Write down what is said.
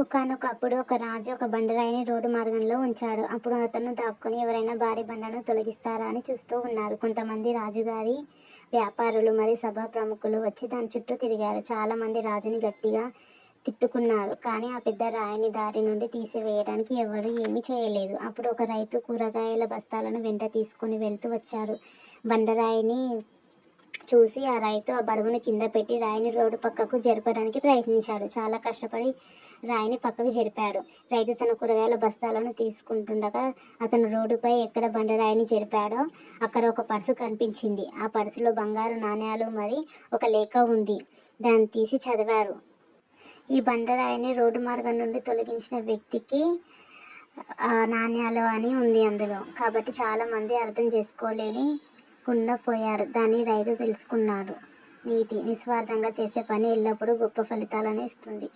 ఒకనొకప్పుడు ఒక రాజు ఒక బండరాయిని రోడ్డు మార్గంలో ఉంచాడు. అప్పుడు అతను దాక్కుని ఎవరైనా భారీ బండను తొలగిస్తారా అని చూస్తూ ఉన్నారు కొంతమంది రాజుగారి వ్యాపారులు మరి సభా ప్రముఖులు వచ్చి దాని చుట్టూ తిరిగారు. చాలా మంది రాజుని గట్టిగా తిట్టుకున్నారు. కానీ ఆ పెద్ద రాయిని దారి నుండి తీసివేయడానికి ఎవరు ఏమీ చేయలేదు. అప్పుడు ఒక రైతు కూరగాయల బస్తాలను వెంట తీసుకుని వెళ్తూ వచ్చాడు. బండరాయిని చూసి ఆ రైతు ఆ బరువును కింద పెట్టి రాయిని రోడ్డు పక్కకు జరపడానికి ప్రయత్నించాడు. చాలా కష్టపడి రాయిని పక్కకు జరిపాడు. రైతు తన కూరగాయల బస్తాలను తీసుకుంటుండగా అతను రోడ్డుపై ఎక్కడ బండరాయిని జరిపాడో అక్కడ ఒక పర్సు కనిపించింది. ఆ పర్సులో బంగారు నాణ్యాలు మరి ఒక లేఖ ఉంది. దాన్ని తీసి చదివారు ఈ బండరాయిని రోడ్డు మార్గం నుండి తొలగించిన వ్యక్తికి ఆ అని ఉంది అందులో. కాబట్టి చాలామంది అర్థం చేసుకోలేని కుండపోయారు దాన్ని రైతు తెలుసుకున్నాడు. నీతి: నిస్వార్థంగా చేసే పని ఎల్లప్పుడూ గొప్ప ఫలితాలను ఇస్తుంది.